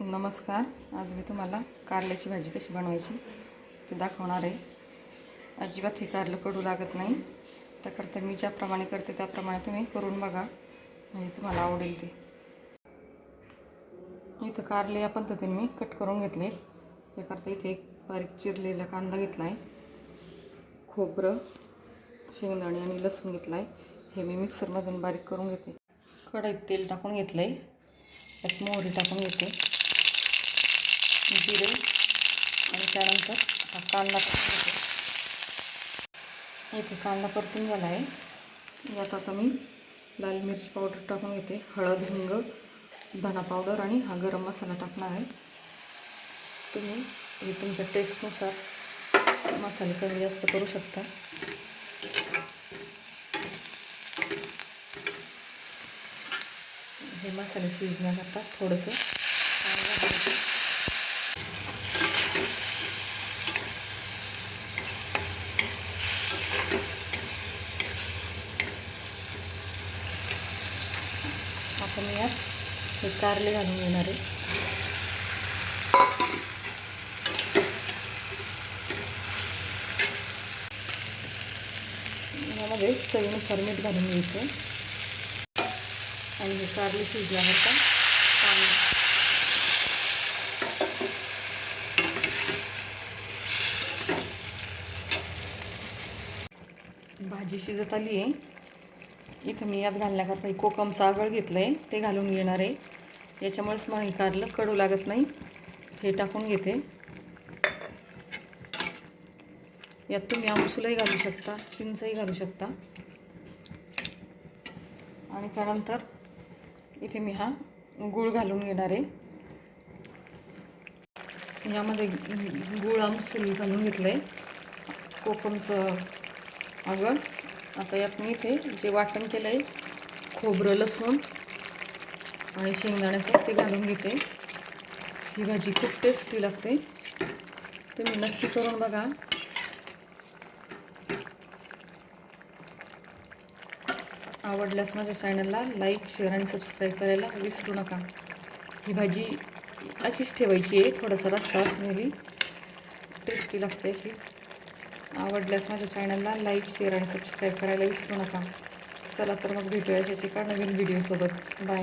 नमस्कार. आज मी तुम्हाला कारल्याची भाजी कशी बनवायची ते दाखवणार आहे. अजिबात हे कारलं कडू लागत नाही. त्याकरता मी ज्याप्रमाणे करते त्याप्रमाणे तुम्ही करून बघा. म्हणजे तुम्हाला आवडेल ते. इथं कारले या पद्धतीने मी कट करून घेतले. त्याकरता इथे एक बारीक चिरलेला कांदा घेतला आहे खोबरं शेंगदाणे आणि लसूण घेतला आहे हे मी मिक्सरमधून बारीक करून घेते. कढईत तेल टाकून घेतलं आहे त्यात मोहरी टाकून घेते. जिरे आणि त्यानंतर हा कांदा परतून येते इथे कांदा परतून झाला आहे. यात आता मी लाल मिरची पावडर टाकून घेते. हळद हिंग धना पावडर आणि हा गरम मसाला टाकणार आहे. तुम्ही हे तुमच्या टेस्टनुसार मसाले कमी जास्त करू शकता. हे मसाले शिजण्याकरता थोडंसं पाणी घालायचं. आपण यात हे कारले घालून घेणार आहे. यामध्ये चवीनुसार मीठ घालून घ्यायचं. आणि हे कारले शिजल्यानंतर पाणी. भाजी शिजत आली आहे. इथं मी यात घालण्याकरता हे कोकमचं आगळ घेतलं आहे ते घालून घेणार आहे. याच्यामुळेच मग कारलं कडू लागत नाही. हे टाकून घेते. यात तुम्ही आमसूलही घालू शकता चिंचही घालू शकता. आणि त्यानंतर इथे मी हा गूळ घालून घेणार आहे. यामध्ये गूळ आमसूल घालून घेतलं आहे कोकमचं आगळ. आता यात मी इथे जे वाटण केलं आहे खोबरं लसूण आणि शेंगदाण्याचं ते घालून घेते. ही भाजी खूप टेस्टी लागते. तुम्ही नक्की करून बघा. आवडल्यास माझ्या चॅनलला लाईक शेअर आणि सबस्क्राईब करायला विसरू नका. ही भाजी अशीच ठेवायची आहे थोडासा रस्ता असलेली टेस्टी लागते अशीच. आवडल्यास माझ्या चॅनलला लाईक शेअर आणि सबस्क्राईब करायला विसरू नका. चला तर मग भेटूया अशाची का नवीन व्हिडिओसोबत बाय